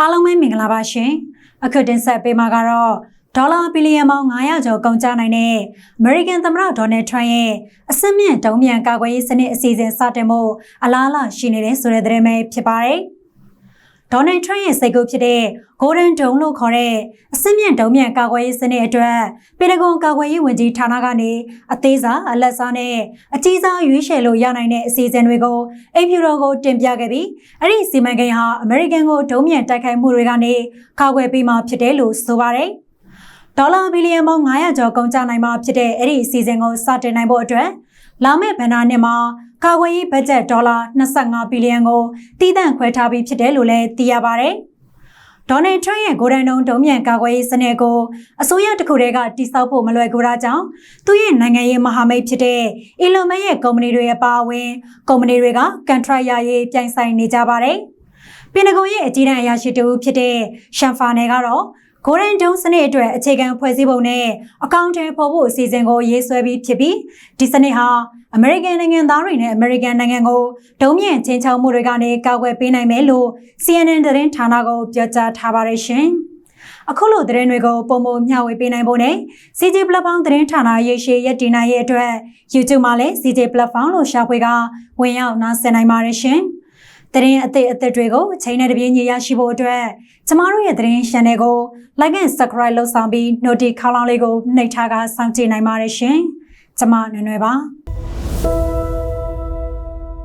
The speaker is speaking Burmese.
အားလုံးပဲမင်္ဂလာပါရှင်အခုတင်ဆက်ပေးမှာကတော့ဒေါ်လာဘီလီယံပေါင်း900ကျော်ကုန်ကျနိုင်တဲ့ American သမ္မတဒေါ်နယ်ထရန့်ရဲ့အစမြင့်တုံးမြန်ကာကွယ်ရေးစနစ်အစီအစဉ်စတင်မှုအလားအလာရှိနေတဲ့ဆိုတဲ့သတင်းပဲဖြစ်ပါတယ် ဒေါ်နယ်ထရန့်ရဲ့စိတ်ကူးဖြစ်တဲ့ Golden Dome လို့ခေါ်တဲ့အစမြင့်တုံးမြန်ကာကွယ်ရေးစနစ်အတွက်ပြည်ထောင်ကာကွယ်ရေးဝန်ကြီးဌာနကနေအသေးစားအလက်စားနဲ့အကြီးစားရွေးချယ်လို့ရနိုင်တဲ့အစီအစဉ်တွေကိုအိမ်ဖြူတော်ကိုတင်ပြခဲ့ပြီးအဲ့ဒီစီမံကိန်းဟာအမေရိကန်ကိုဒုံးမြန်တိုက်ခိုက်မှုတွေကနေကာကွယ်ပေးမှာဖြစ်တယ်လို့ဆိုပါတယ်။ဒေါ်လာဘီလီယံပေါင်း900ကျော်ကုန်ကျနိုင်မှာဖြစ်တဲ့အဲ့ဒီအစီအစဉ်ကိုစတင်နိုင်ဖို့အတွက် လာမယ့်ဘဏ္ဍာနှစ်မှာကာကွယ်ရေးဘတ်ဂျက်ဒေါ်လာ25ဘီလီယံကိုတည်တံ့ခွဲထားပြီးဖြစ်တယ်လို့လည်းသိရပါတယ်။ဒေါ်နယ်ထရန့်ရဲ့ဂိုဒန်ဒုံဒုံမြန်ကာကွယ်ရေးစနစ်ကိုအစိုးရတစ်ခုတည်းကတိစောက်ဖို့မလွယ်ကူတာကြောင့်သူ့ရဲ့နိုင်ငံရေးမဟာမိတ်ဖြစ်တဲ့အီလွန်မတ်ရဲ့ကုမ္ပဏီတွေအပါအဝင်ကုမ္ပဏီတွေကကန်ထရိုက်ရရေးပြိုင်ဆိုင်နေကြပါတယ်။ပင်တဂွန်ရဲ့အကြီးတန်းအရာရှိတူဖြစ်တဲ့ရှမ်ဖာနယ်ကတော့ ဂိုဒန်ဒုံစနစ်အတွက်အခြေခံဖွဲ့စည်းပုံနဲ့အကောင့်ထဲပေါ်ဖို့အစီအစဉ်ကိုရေးဆွဲပြီးဖြစ်ပြီးဒီစနစ်ဟာအမေရိကန်နိုင်ငံသားတွေနဲ့အမေရိကန်နိုင်ငံကိုဒုံမြင့်ချင်းချောင်းမှုတွေကနေကာကွယ်ပေးနိုင်မယ်လို့ CNN သတင်းဌာနကပြောကြားထားပါတယ်ရှင်။အခုလိုသတင်းတွေကိုပုံမမျှဝေပေးနိုင်ဖို့နဲ့ CJ Platform သတင်းဌာနရေရှည်ရက်တည်နိုင်ရဲ့အတွက် YouTube မှာလည်း CJ Platform လို့ရှာဖွေကဝင်ရောက်နားဆင်နိုင်ပါတယ်ရှင်။ သတင်းအသစ်အသစ်တွေကိုအချိန်နဲ့တပြေးညီရရှိဖို့အတွက်ကျမတို့ရဲ့သတင်း channel ကို like and subscribe လုပ်ဆောင်ပြီး notification ခေါင်းလောင်းလေးကိုနှိပ်ထားကစောင့်ကြည့်နိုင်ပါတယ်ရှင်။ကျမနွယ်နွယ်ပါ။